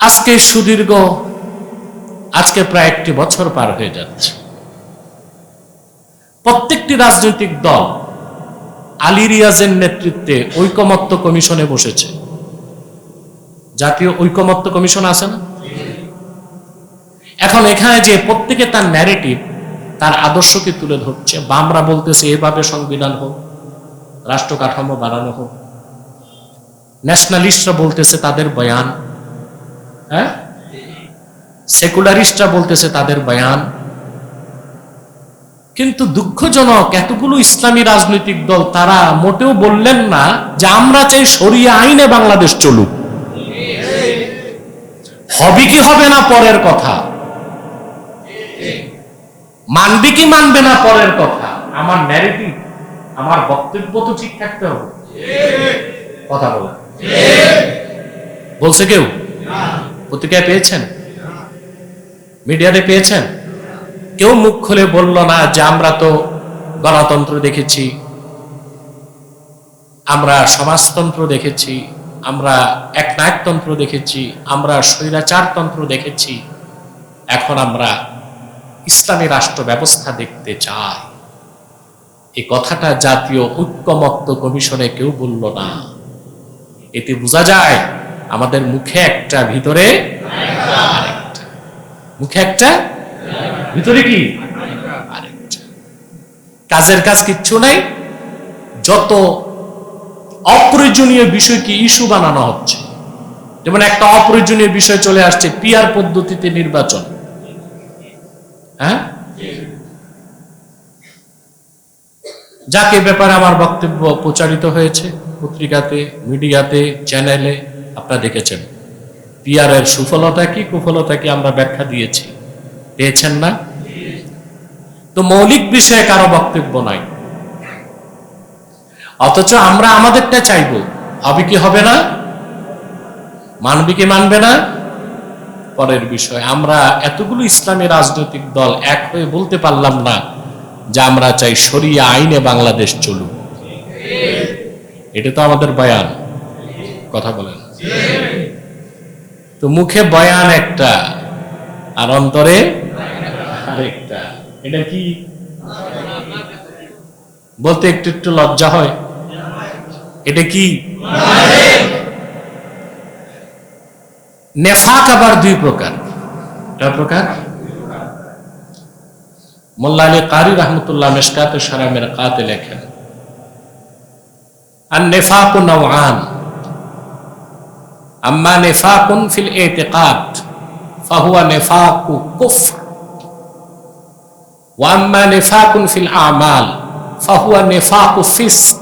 আজকে সুদীর্ঘ, আজকে প্রায় একটি বছর পার হয়ে যাচ্ছে। প্রত্যেকটি রাজনৈতিক দল আলী রিয়াজের নেতৃত্বে ঐকমত্য কমিশনে বসেছে। জাতীয় ঐকমত্য কমিশন আছে না? এখন এখানে যে প্রত্যেকে তার ন্যারেটিভ তার আদর্শকে তুলে ধরছে, বামরা বলতেছে এভাবে সংবিধান হোক রাষ্ট্র কাঠামো বাড়ানো হোক। ন্যাশনালিস্টরা বলতেছে তাদের বয়ান হ্যাঁ? সেকুলারিস্টরা বলতেছে তাদের বয়ান, কিন্তু দুঃখজনক, এতগুলো ইসলামী রাজনৈতিক দল, তারা মোটেও বললেন না যে আমরা চাই সরিয়ে আইনে বাংলাদেশ চলুক। হবে কি হবে না পরের কথা? মানবে কি মানবে না পরের কথা? আমার ন্যারেটিভ আমার বক্তব্য তো ঠিক থাকতে হবে। কথা বলে বলছে কেউ? পত্রিকায় পেয়েছেন? মিডিয়াতে পেয়েছেন? কেউ মুখ খুলে বলল, না, যে আমরা তো গণতন্ত্র দেখেছি, আমরা সমাজতন্ত্র দেখেছি, আমরা একনায়কতন্ত্র দেখেছি, আমরা স্বৈরাচারতন্ত্র দেখেছি, এখন আমরা ইসলামী রাষ্ট্র ব্যবস্থা দেখতে চাই। এই কথাটা জাতীয় ঐক্যমত্য কমিশনে কেউ বলল না। এতে বোঝা যায় আমাদের মুখে একটা, ভিতরে মুখে একটা, ভিতরে কি? কাজের কাজ কিচ্ছু নাই। যত অপ্রয়োজনীয় বিষয়কে ইস্যু বানানো হচ্ছে। যেমন একটা অপ্রয়োজনীয় বিষয় চলে আসছে পিয়ার পদ্ধতিতে নির্বাচন। হ্যাঁ? যাকে ব্যাপারে আমার বক্তব্য প্রচারিত হয়েছে পত্রিকাতে, মিডিয়াতে, চ্যানেলে আপনারা দেখেছেন। পিয়ারের সুফলতা কি, কুফলতা কি আমরা ব্যাখ্যা দিয়েছি। পেয়েছেন না? তো মৌলিক বিষয়ে কারও বক্তব্য নাই। অথচ আমরা আমাদেরটা চাইব। হবে কি, হবে না? মানবে কি, মানবে না? পরের বিষয়, আমরা এতগুলো ইসলামী রাজনৈতিক দল এক হয়ে বলতে পারলাম না যে আমরা চাই সরিয়া আইনে বাংলাদেশ চলুক। এটা তো আমাদের বয়ান। কথা বলেন। তো মুখে বয়ান একটা, আর অন্তরে আরেকটা। এটা কি? বলতে একটু একটু লজ্জা হয়। এটা কি? নেফাক আবার দুই প্রকার। প্রকার? মোল্লা আলী কারি রহমতুল্লাহ মেশকাতে সারামের কাতে লেখেন আর নেফাক নওয়ান। আম্মা নেফাকুন ফিল এতেকাদ ফাহুয়া নেফাকু কুফর ওয়াম্মা নেফাকুন ফিল আমাল ফাহুয়া নেফাকু ফিস্ক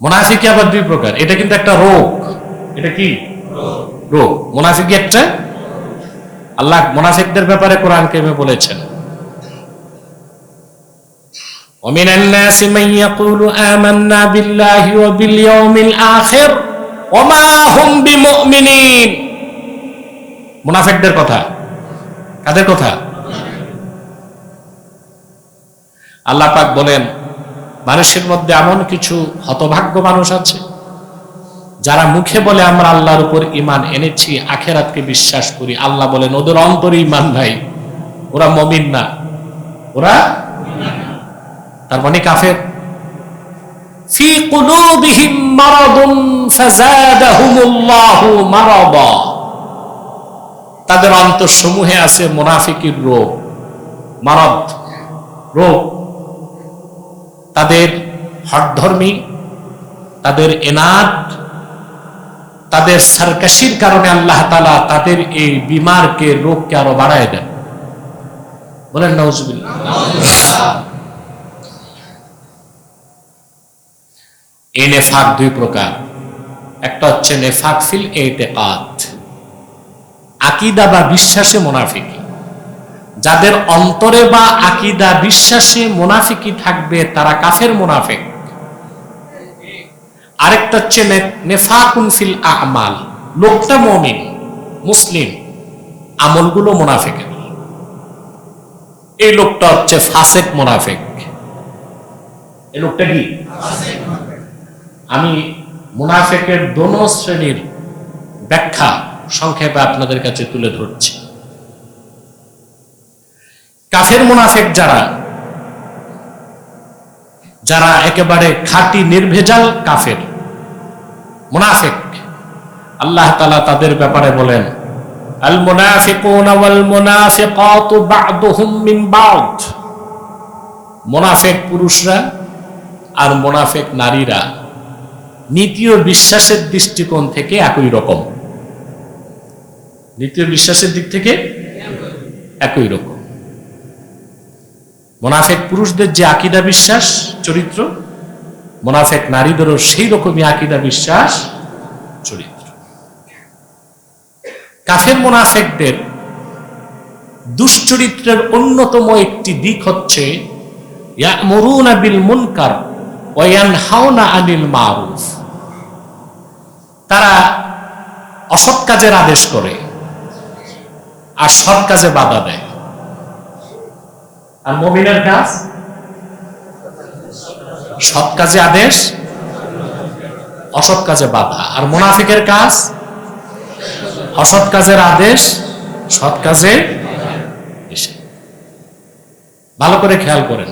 মুনাফিকি আবার দুই প্রকার এটা কিন্তু একটা রোগ এটা কি রোগ মুনাফিকি একটা আল্লাহ মুনাফিকদের ব্যাপারে কোরআন কেমে বলেছেন ومن الناس من يقول آمنا بالله وباليوم الآخر মুনাফেকদের কথা। কাদের কথা? আল্লাহ পাক বলেন, মানুষের মধ্যে এমন কিছু হতভাগ্য মানুষ আছে, যারা মুখে বলে আমরা আল্লাহর উপর ইমান এনেছি, আখেরাতকে বিশ্বাস করি। আল্লাহ বলেন, ওদের অন্তরে ইমান ভাই ওরা মমিন না। ওরা তার মানে কাফের। ফি কুলুবিহিম মারাদুন ফাযাদাহুমুল্লাহু মারাদা। তাদের অন্তঃসমূহে আছে মুনাফিকির রোগ, মারদ রোগ। তাদের হটধর্মী তাদের এনাট তাদের সার্কাশির কারণে আল্লাহ তালা তাদের এই বিমারকে রোগকে আরও বাড়ায় দেন। বলেন নজবিল্লা এই নেফাক দুই প্রকার। একটা হচ্ছে নেফাক ফিল এতেকাত। আকিদা বা বিশ্বাসে মোনাফিকি। যাদের অন্তরে বা আকিদা বিশ্বাসে মোনাফিকি থাকবে, তারা কাফের আরেকটা হচ্ছে নেফাকুন ফিল আমাল। লোকটা মমিন, মুসলিম, আমলগুলো মোনাফেকের এই লোকটা হচ্ছে ফাসেক মোনাফেক। এই লোকটা কি? আমি মুনাফেকের দোনো শ্রেণির ব্যাখ্যা সংক্ষেপে আপনাদের কাছে তুলে ধরছি। কাফের মুনাফেক যারা যারা একেবারে খাঁটি নির্ভেজাল কাফের, মুনাফেক, আল্লাহ তালা তাদের ব্যাপারে বলেন, আল মুনাফিকুন ওয়াল মুনাফিকাতু বা'দুহুম মিন বা'দ। মুনাফেক পুরুষরা আর মুনাফেক নারীরা নীতি ও বিশ্বাসের দৃষ্টিকোণ থেকে একই রকম। নীতি ও বিশ্বাসের দিক থেকে একই রকম। মোনাফেক পুরুষদের যে আকিদা বিশ্বাস, চরিত্র, মোনাফেক নারীদেরও সেই রকমই আকিদা বিশ্বাস, চরিত্র। কাফের মোনাফেকদের দুশ্চরিত্রের অন্যতম একটি দিক হচ্ছে, ইয়ামুরুনা বিল মুনকার। ওয়া ইয়ানহাউনা আনিল মারুফ। তারা অসৎ কাজের আদেশ করে আর সৎ কাজে বাধা দেয়। আর মমিনের কাজ? সৎ কাজে আদেশ, অসৎ কাজে বাধা। আর মোনাফিকের কাজ? অসৎ কাজের আদেশ, সৎ কাজে ভালো করে খেয়াল করেন।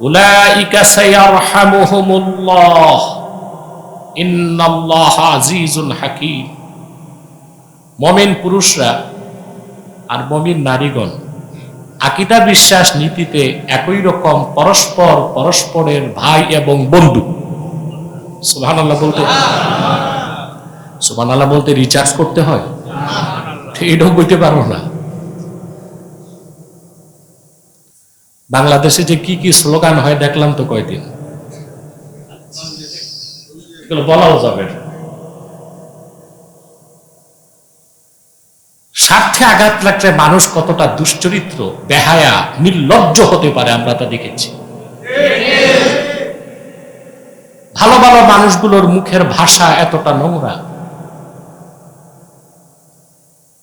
উলাইকা সাইয়ারহামুহুমুল্লাহ। ইন্নাল্লাহ আজিজুল হাকিম। মমিন পুরুষরা আর মমিন নারীগণ, আকিদা বিশ্বাস নীতিতে একই রকম পরস্পর পরস্পরের ভাই এবং বন্ধু। সুবাহ বলতে সুবাহ বলতে রিচার্জ করতে হয়? এটাও বলতে পারব না। বাংলাদেশে যে কি কি স্লোগান হয় দেখলাম তো কয়দিন। বলাও যাবে। স্বার্থে আঘাত লাগলে মানুষ কতটা দুশ্চরিত্র, বেহায়া, নির্লজ্জ হতে পারে আমরা তা দেখেছি। ভালো ভালো মানুষগুলোর মুখের ভাষা এতটা নোংরা।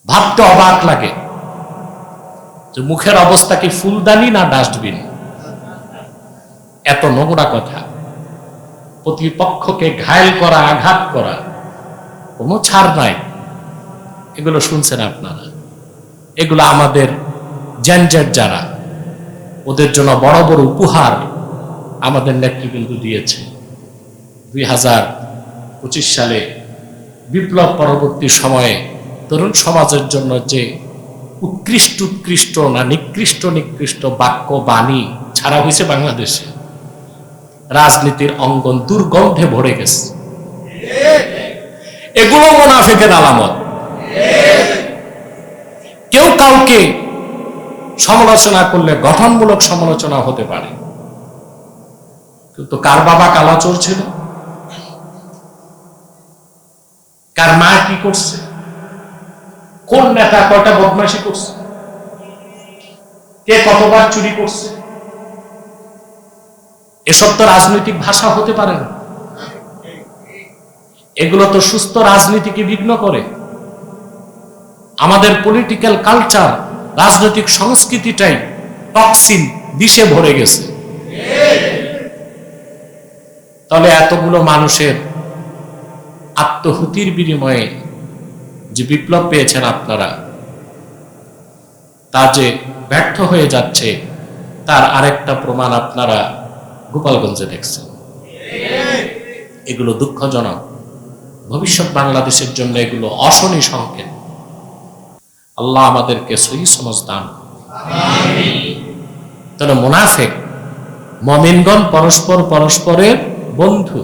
ভাবতে অবাক লাগে। যে মুখের অবস্থা কি ফুলদানি না ডাস্টবিন? এত নোংরা কথা। প্রতিপক্ষকে ঘায়ল করা, আঘাত করা, কোনো ছাড় নাই। এগুলো শুনছেন আপনারা। এগুলো আমাদের জ্যানজ্যাট যারা, ওদের জন্য বড় বড় উপহার আমাদের নেতৃবৃন্দ দিয়েছে। দুই হাজার পঁচিশ সালে বিপ্লব পরবর্তী সময়ে তরুণ সমাজের জন্য যে উৎকৃষ্ট উৎকৃষ্ট না নিকৃষ্ট নিকৃষ্ট বাক্য, বাণী ছাড়া হয়েছে বাংলাদেশে। রাজনীতির অঙ্গন দুর্গন্ধে ভরে গেছে। এগুলো মোনাফেকের আলামত। কেউ কাউকে সমালোচনা করলে গঠনমূলক সমালোচনা হতে পারে। কিন্তু কার বাবা কালাচোর ছিল? কার মা কি করছে? কোন নেতা কয়টা বদমাইশি করছে? কে কতবার চুরি করছে? এসব তো রাজনৈতিক ভাষা হতে পারে না। এগুলো তো সুস্থ রাজনীতিকে বিঘ্ন করে। আমাদের পলিটিক্যাল কালচার রাজনৈতিক সংস্কৃতিটাই টক্সিন বিষে ভরে গেছে। তাহলে এতগুলো মানুষের আত্মহুতির বিনিময়ে যে বিপ্লব পেয়েছেন আপনারা তা যে ব্যর্থ হয়ে যাচ্ছে, তার আরেকটা প্রমাণ আপনারা গোপালগঞ্জে দেখছেন। এগুলো দুঃখজনক। ভবিষ্যৎ বাংলাদেশের জন্য এগুলো অশনি সংকেত। আল্লাহ আমাদেরকে সহি সমাজ দান তাহলে মোনাফেক, মমিনগণ পরস্পর পরস্পরের বন্ধু।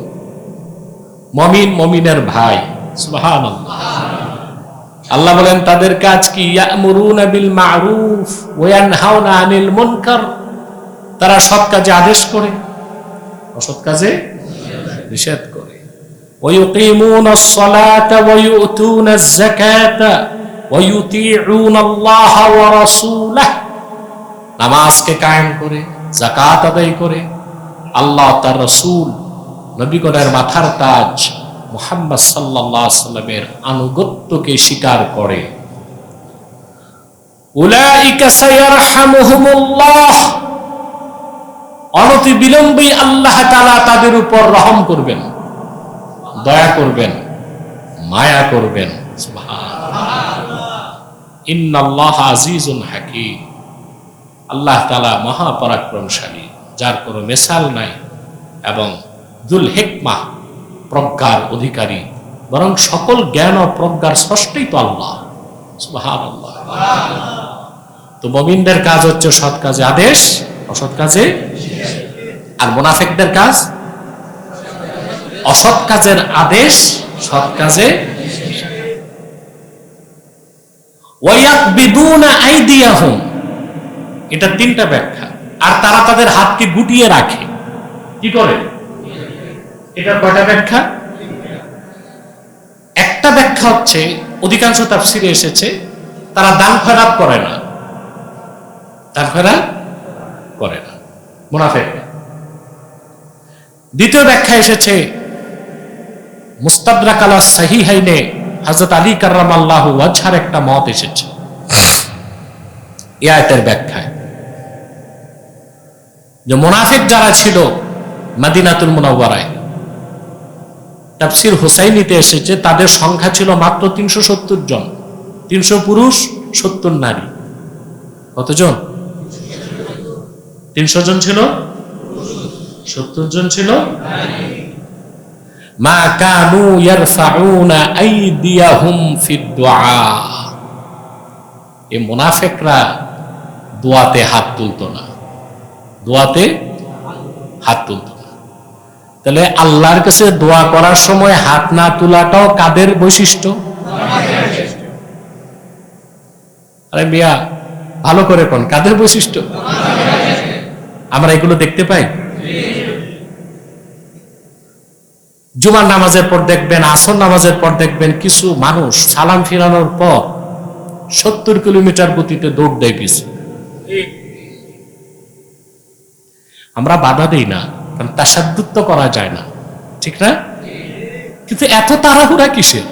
মমিন মমিনের ভাই সুবহান আল্লাহ বলেন, তাদের কাজ কি? বিল আনিল তারা সৎ কাজে আদেশ করে, অসৎ কাজে নিষেধ করে। আল্লাহ নামাজকে কায়েম করে, যাকাত আদায় করে। আল্লাহ তার রসুল নবীগণের মাথার তাজ মুহাম্মদ আলাইহি সাল্লামের আনুগত্যকে স্বীকার করে। অনতি বিলম্বেই আল্লাহ তাআলা তাদের উপর রহম করবেন, দয়া করবেন, মায়া করবেন। আল্লাহ তালা মহাপরাক্রমশালী, যার কোনো মেসাল নাই এবং দুল হেকমা প্রজ্ঞার অধিকারী। বরং সকল জ্ঞান ও প্রজ্ঞার স্রষ্টেই তো আল্লাহ। তো মমিনদের কাজ হচ্ছে সৎ কাজে আদেশ, অসৎ কাজে আর মোনাফেকদের কাজ অসৎ কাজের আদেশ, সৎ কাজে এটা তিনটা ব্যাখ্যা। আর তারা তাদের হাতকে গুটিয়ে রাখে। কি করে? এটা কয়টা ব্যাখ্যা? একটা ব্যাখ্যা হচ্ছে, অধিকাংশ তাফসিরে এসেছে, তারা দান খয়রাত করে না। দান খয়রাত করে না। মুনাফেক। দ্বিতীয় ব্যাখ্যা এসেছে, মুস্তাদরাক আলা সাহিহাইনে হযরত আলী কার্রামাল্লাহু ওয়াজহার একটা মত এসেছে। এই আয়াতের ব্যাখ্যায়। যে মোনাফিক যারা ছিল, মাদিনাতুল মুনাওয়ারায় তাফসির হুসাইনিতে এসেছে, তাদের সংখ্যা ছিল মাত্র তিনশো সত্তর জন। তিনশো পুরুষ, সত্তর নারী। কতজন? তিনশো জন ছিল? সত্তর জন ছিল? মা কানু ইয়ারফাউনা আইদিয়াহুম দোয়াতে হাত তুলতো না। দোয়াতে হাত তুলত তাহলে আল্লাহর কাছে দোয়া করার সময় হাত না তোলাটাও কাদের বৈশিষ্ট্য? আরে মিয়া, ভালো করে কোন, কাদের বৈশিষ্ট্য? আমরা এগুলো দেখতে পাই। জুমার নামাজের পর দেখবেন, আসর নামাজের পর দেখবেন কিছু মানুষ সালাম ফিরানোর পর সত্তর কিলোমিটার গতিতে দৌড় দেয় পিছু আমরা বাধা দিই না। কারণ তাসাদ্দুত করা যায় না। ঠিক না? কিন্তু এত তাড়াহুড়া কিসের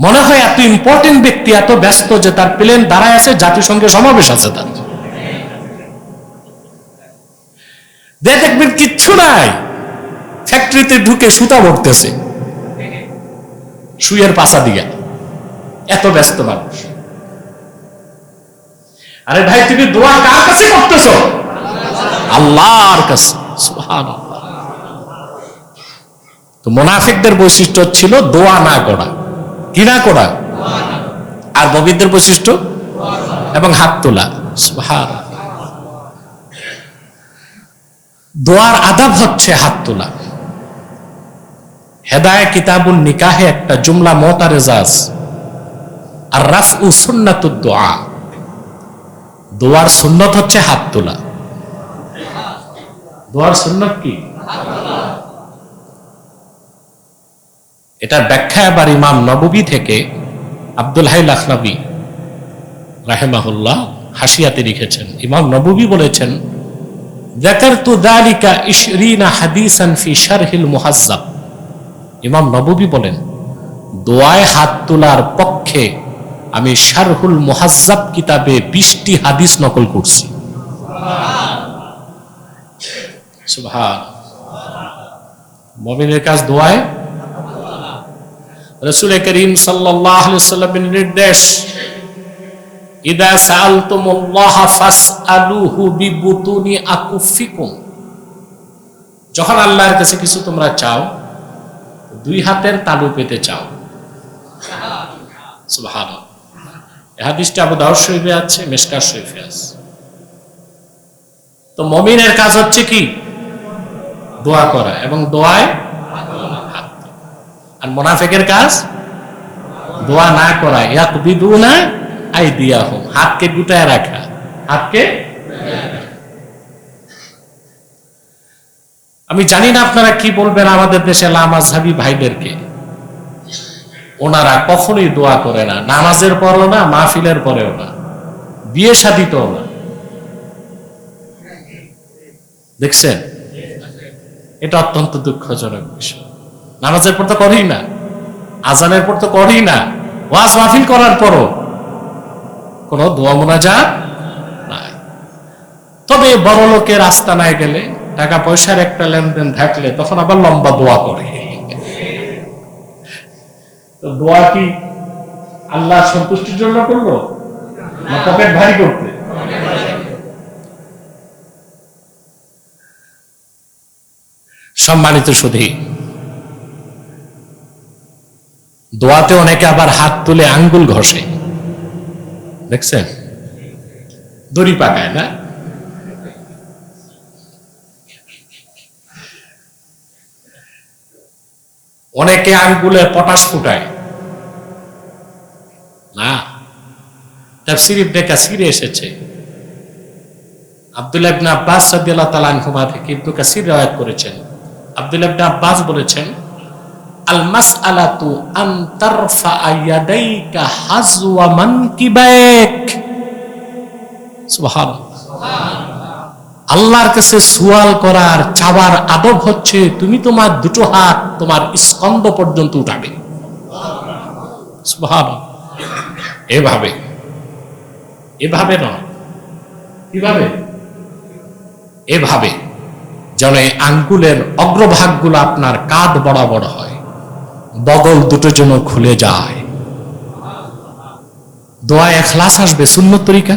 মনে হয় এত ইম্পর্টেন্ট ব্যক্তি, এত ব্যস্ত যে তার প্লেন দাঁড়ায় আছে জাতিসংঘের সমাবেশ আছে তার। দেখবেন কিচ্ছু নাই। ফ্যাক্টরিতে ঢুকে সুতা ভরতেছে। সুইয়ের পাশা দিয়ে। এত ব্যস্ত মানুষ। আরে ভাই, তুমি দোয়া কার কাছে করতেছো? আল্লাহর কাছে। তো মোনাফিকদের বৈশিষ্ট্য ছিল দোয়া না করা। কি না করা? আর ববিদের বৈশিষ্ট্য? এবং হাত তোলা। দোয়ার আদাব হচ্ছে হাত তোলা। হেদায় কিতাবুল নিকাহে একটা জুমলা মতারেজাজ আর রাফ উ সুন্নাতুদ দোয়া। দোয়ার সুন্নত হচ্ছে হাত তোলা। দোয়ার সুন্নত কি এটার ব্যাখ্যা আবার ইমাম নববী থেকে আব্দুল হাই লাখনবী রাহেমাহুল্লাহ হাসিয়াতে লিখেছেন ইমাম নববী বলেছেন ذكرت ذلك ইশরিনা হাদিসান ফি শারহিল মুহাজ্জাব ইমাম নববী বলেন দোয়ায় হাত তোলার পক্ষে আমি শারহুল মুহাজ্জাব কিতাবে বিশটি হাদিস নকল করছি মমিনের কাজ দোয়ায়? রসুল করিম সাল্লামের নির্দেশ যখন আল্লাহর কাছে কিছু তোমরা চাও, দুই হাতের তালু পেতে চাও। আছে মিশকাত শরীফে আছে। তো মমিনের কাজ হচ্ছে কি? দোয়া করা এবং দোয়ায় আর মোনাফেকের কাজ, দোয়া না করা ইয়াক বিদুনা আই দিয়া হাতকে গুটায় রাখা, হাতকে আমি জানি না আপনারা কি বলবেন আমাদের দেশে লামাজহাবি ভাইদেরকে। ওনারা কখনোই দোয়া করে না, নামাজের পরও না, মাহফিলের পরেও না, বিয়ে শাদিতেও না। দেখছেন? এটা অত্যন্ত দুঃখজনক বিষয়। নামাজের পর তো করেই না, আজানের পর তো করেই না, ওয়াজ মাহফিল করার পরও কোনো দোয়া মোনাজাত নাই। তবে বড় লোকের রাস্তা নাই গেলে, টাকা পয়সার একটা লেনদেন থাকলে তখন আবার লম্বা দোয়া করে। তো দোয়া কি আল্লাহ সন্তুষ্টির জন্য করল? পকেট ভারী করতে? সম্মানিত সুধী, দোয়াতে অনেকে আবার হাত তুলে আঙ্গুল ঘষে। দেখছেন? দড়ি পাকায়, না? অনেকে আঙ্গুলে পটাশ ফুটায়। না। তাফসির ইবনে কাসিরে এসেছে। আব্দুল্লাহ ইবনে আব্বাস রাদিয়াল্লাহু তাআলা আনহুমা থেকে ইবনে কাসির রওয়ায়াত করেছেন। আব্দুল্লাহ ইবনে আব্বাস বলেছেন করার, চাওয়ার আদব হচ্ছে তুমি তোমার দুটো হাত তোমার স্কন্দ পর্যন্ত উঠাবে। এভাবে। এভাবে নয়। কীভাবে? এভাবে। যেন এই আঙ্গুলের অগ্রভাগগুলো আপনার কাঁধ বরাবর হয়। বগল দুটো যেন খুলে যায়। দোয়া এখলাস আসবে শূন্য তরিকা।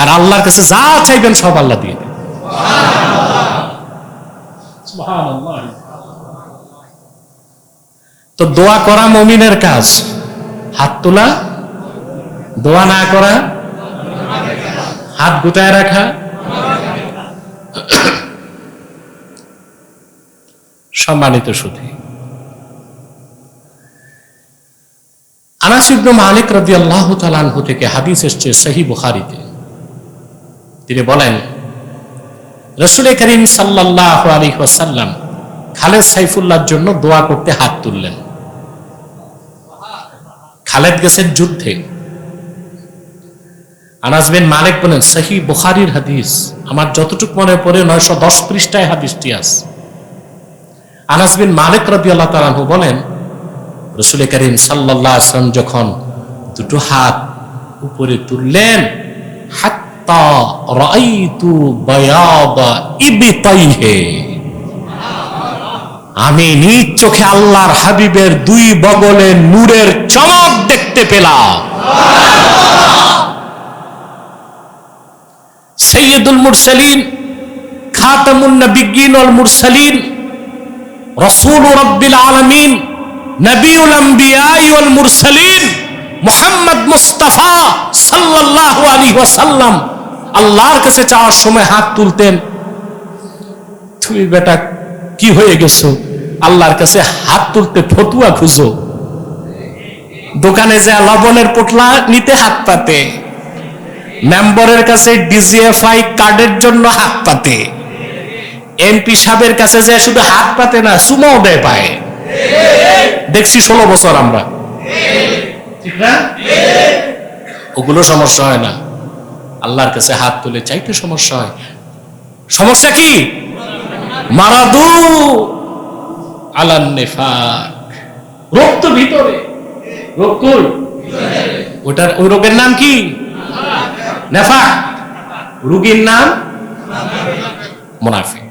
আর আল্লাহর কাছে যা চাইবেন সব আল্লাহ দিয়ে তো দোয়া করা মমিনের কাজ। হাত তোলা। দোয়া না করা। হাত গুটায় রাখা। সম্মানিত সুধী। আনাস মালিক রাদিয়াল্লাহু তাআলা আনহু থেকে হাদিস এসেছে বুখারীতে। তিনি বলেন করিম আলাইহি ওয়াসাল্লাম খালেদ সাইফুল্লাহর জন্য দোয়া করতে হাত তুললেন। খালেদ গেছেন যুদ্ধে। আনাস বিন মালিক বলেন সহি বুখারীর হাদিস আমার যতটুকু মনে পড়ে নয়শো দশ পৃষ্ঠায় হাদিসটি আছে। আনাস বিন মালিক রাদিয়াল্লাহু তাআলা আনহু বলেন, রসুল করিম সাল্লাল্লাহু আলাইহি ওয়াসাল্লাম যখন দুটো হাত উপরে তুললেন আমি নিজ চোখে আল্লাহর হাবিবের দুই বগলে নূরের চমক দেখতে পেলাম। সৈয়দুল মুরসালিন, খাতামুন নবিয়্যিন ওয়াল মুরসালিন রাসূল রাব্বিল আলামিন, নবিউল আম্বিয়া ওয়াল মুরসালিন, মুহাম্মদ মুস্তাফা সাল্লাল্লাহু আলাইহি ওয়াসাল্লাম আল্লাহর কাছে চাওয়ার সময় হাত তুলতেন। তুমি বেটা, কি হয়ে গেছো? আল্লাহর কাছে হাত তুলতে ফতুয়া খুঁজো। দোকানে যে লবণের পোটলা নিতে হাত পাতে। মেম্বরের কাছে ডিজিএফআই কার্ডের জন্য হাত পাতে। এমপি সাহেবের কাছে যে শুধু হাত পাতে না সুমাও দেয় পায়। দেখছি ষোলো বছর আমরা। ওগুলো সমস্যা হয় না। আল্লাহর কাছে হাত তুলে চাইতে সমস্যা হয়। সমস্যা কি? মারাদু আলান নেফাক। রোগ তো ওটার, ওই রোগের নাম কি? নেফাক। রুগীর নাম? মুনাফিক।